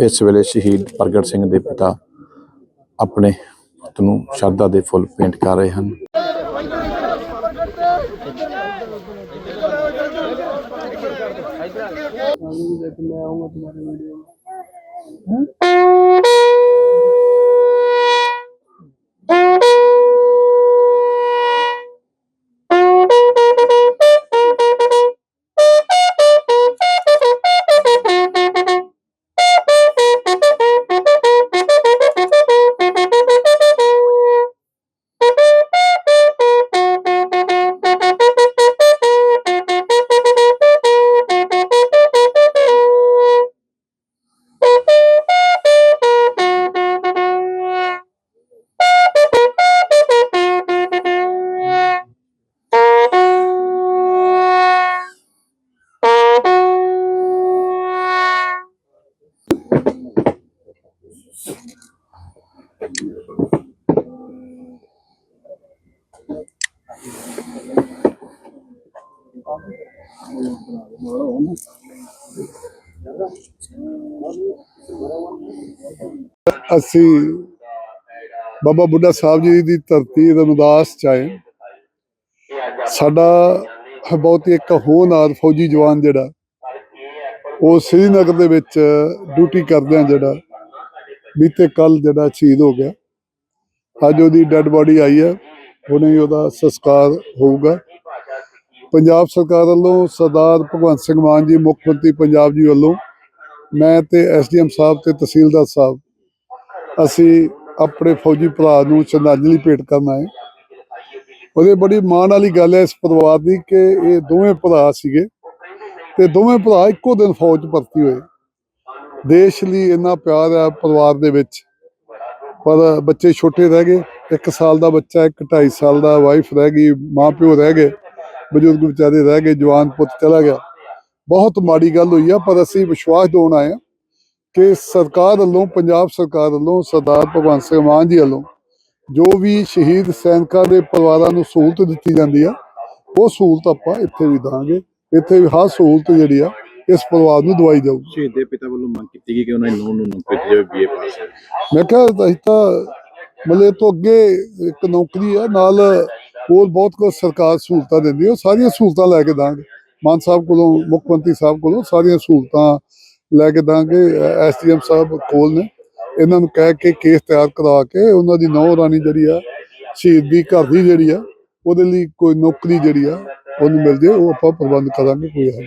ਇਸ ਵੇਲੇ ਸ਼ਹੀਦ ਪ੍ਰਗਟ ਸਿੰਘ ਦੇ ਪਿਤਾ ਆਪਣੇ ਪੁੱਤ ਨੂੰ ਸ਼ਰਧਾ ਦੇ ਫੁੱਲ ਭੇਂਟ ਕਰ ਰਹੇ ਹਨ। ਅਸੀਂ ਬਾਬਾ ਬੁੱਢਾ ਸਾਹਿਬ ਜੀ ਦੀ ਧਰਤੀ ਰਮਦਾਸ ਚ ਆਏ। ਸਾਡਾ ਬਹੁਤ ਹੀ ਇੱਕ ਹੋਣਹਾਰ ਫੌਜੀ ਜਵਾਨ ਜਿਹੜਾ, ਉਹ ਸ੍ਰੀਨਗਰ ਦੇ ਵਿੱਚ ਡਿਊਟੀ ਕਰਦਿਆਂ ਜਿਹੜਾ ਬੀਤੇ ਕੱਲ ਜਿਹੜਾ ਸ਼ਹੀਦ ਹੋ ਗਿਆ। ਅੱਜ ਉਹਦੀ ਡੈੱਡ ਬੋਡੀ ਆਈ ਹੈ। ਹੁਣੇ ਹੀ ਉਹਦਾ ਸੰਸਕਾਰ ਹੋਊਗਾ। ਪੰਜਾਬ ਸਰਕਾਰ ਵੱਲੋਂ ਸਰਦਾਰ ਭਗਵੰਤ ਸਿੰਘ ਮਾਨ ਜੀ, ਮੁੱਖ ਮੰਤਰੀ ਪੰਜਾਬ ਜੀ ਵੱਲੋਂ ਮੈਂ ਤੇ ਐਸਡੀਐਮ ਸਾਹਿਬ ਤੇ ਤਹਿਸੀਲਦਾਰ ਸਾਹਿਬ, ਅਸੀਂ ਆਪਣੇ ਫੌਜੀ ਭਰਾ ਨੂੰ ਸ਼ਰਧਾਂਜਲੀ ਭੇਟ ਕਰਨ ਆਏ ਉਹਦੇ ਬੜੀ ਮਾਣ ਵਾਲੀ ਗੱਲ ਹੈ ਇਸ ਪਰਿਵਾਰ ਦੀ ਕਿ ਇਹ ਦੋਵੇਂ ਭਰਾ ਸੀਗੇ ਤੇ ਦੋਵੇਂ ਭਰਾ ਇੱਕੋ ਦਿਨ ਫੌਜ ਭਰਤੀ ਹੋਏ। ਦੇਸ਼ ਲਈ ਇੰਨਾ ਪਿਆਰ ਹੈ ਪਰਿਵਾਰ ਦੇ ਵਿੱਚ। ਪਰ ਬੱਚੇ ਛੋਟੇ ਰਹਿ ਗਏ 1 ਸਾਲ ਦਾ ਬੱਚਾ, ਇੱਕ 2.5 ਸਾਲ ਦਾ ਵਾਈਫ ਰਹਿ ਗਈ ਮਾਂ ਪਿਓ ਰਹਿ ਗਏ, ਬਜ਼ੁਰਗ ਵਿਚਾਰੇ ਰਹਿ ਗਏ, ਜਵਾਨ ਪੁੱਤ ਚਲਾ ਗਿਆ। ਬਹੁਤ ਮਾੜੀ ਗੱਲ ਹੋਈ ਆ, ਪਰ ਅਸੀਂ ਵਿਸ਼ਵਾਸ ਦਿਵਾਉਣ ਆਏ ਹਾਂ ਕਿ ਸਰਕਾਰ ਵੱਲੋਂ, ਪੰਜਾਬ ਸਰਕਾਰ ਵੱਲੋਂ, ਸਰਦਾਰ ਭਗਵੰਤ ਸਿੰਘ ਮਾਨ ਜੀ ਵੱਲੋਂ ਜੋ ਵੀ ਸ਼ਹੀਦ ਸੈਨਿਕਾਂ ਦੇ ਪਰਿਵਾਰਾਂ ਨੂੰ ਸਹੂਲਤ ਦਿੱਤੀ ਜਾਂਦੀ ਆ, ਉਹ ਸਹੂਲਤ ਆਪਾਂ ਇੱਥੇ ਵੀ ਦਾਂਗੇ। ਇੱਥੇ ਵੀ ਹਰ ਸਹੂਲਤ ਜਿਹੜੀ ਆ ਇਸ ਪਰਿਵਾਰ ਨੂੰ ਦਵਾਈ ਜਾਊਗੀ ਸ਼ਹੀਦ ਦੇ ਪਿਤਾ ਵੱਲੋਂ ਮੰਗ ਕੀਤੀ ਗਈ ਕਿ ਉਹਨਾਂ ਦੀ ਨੂੰਹ ਨੂੰ ਨੌਕਰੀ ਜਾਵੇ ਬੀਏ ਪਾਸ ਹੈ ਮੈਂ ਕਿਹਾ ਅਸੀਂ ਤਾਂ ਮਤਲਬ ਇਹ ਤੋਂ ਅੱਗੇ ਇੱਕ ਨੌਕਰੀ ਆ ਨਾਲ ਹੋਰ ਬਹੁਤ ਕੁਝ ਸਰਕਾਰ ਸਹੂਲਤਾਂ ਦਿੰਦੀ ਹੈ ਉਹ ਸਾਰੀਆਂ ਸਹੂਲਤਾਂ ਲੈ ਕੇ ਦਾਂਗੇ। ਮਾਨ ਸਾਹਿਬ ਕੋਲੋਂ ਮੁੱਖ ਮੰਤਰੀ ਸਾਹਿਬ ਕੋਲੋਂ ਸਾਰੀਆਂ ਸਹੂਲਤਾਂ ਲੈ ਕੇ ਦਾਂਗੇ ਐਸਡੀਐਮ ਸਾਹਿਬ ਕੋਲ ਨੇ। ਇਹਨਾਂ ਨੂੰ ਕਹਿ ਕੇ ਕੇਸ ਤਿਆਰ ਕਰਾ ਕੇ ਉਹਨਾਂ ਦੀ ਨੌ ਰਾਣੀ ਜਿਹੜੀ ਆ ਸ਼ਹੀਦ ਦੀ ਘਰ ਦੀ ਜਿਹੜੀ ਆ ਉਹਦੇ ਲਈ ਕੋਈ ਨੌਕਰੀ ਜਿਹੜੀ ਆ ਉਹਨੂੰ ਮਿਲ ਜੇ ਉਹ ਆਪਾਂ ਪ੍ਰਬੰਧ ਕਰਾਂਗੇ ਕੋਈ ਹੱਲ।